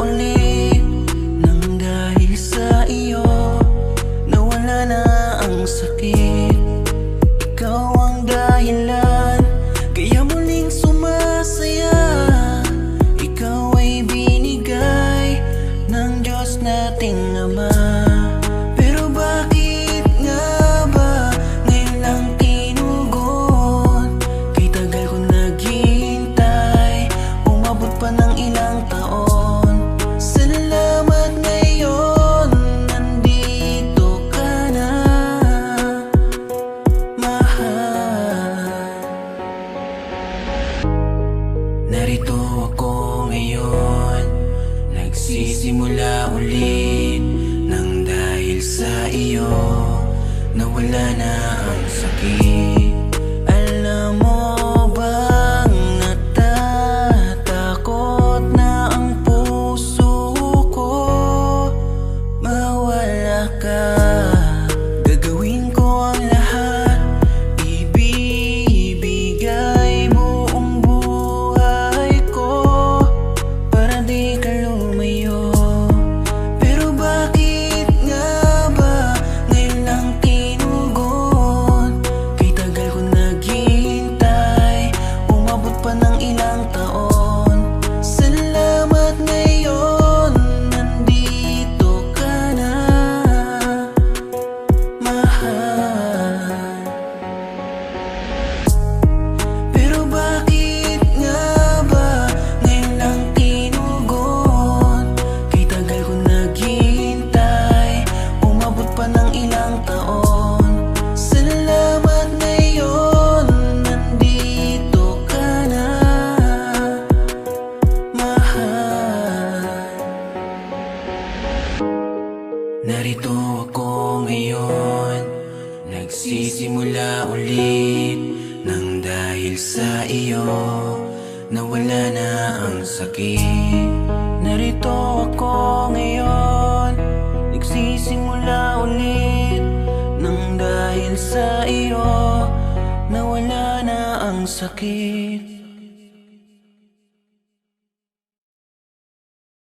ulit Nang dahil sa iyo. Nawala na ang sakit. Narito ako ngayon. Nagsisimula ulit Nang dahil sa iyo. Nawala na ang sa Nagsisimula ulit Nang dahil sa iyo. Nawala na ang sakit. Narito ako ngayon. Nagsisimula ulit Nang dahil sa iyo. Nawala na ang sakit.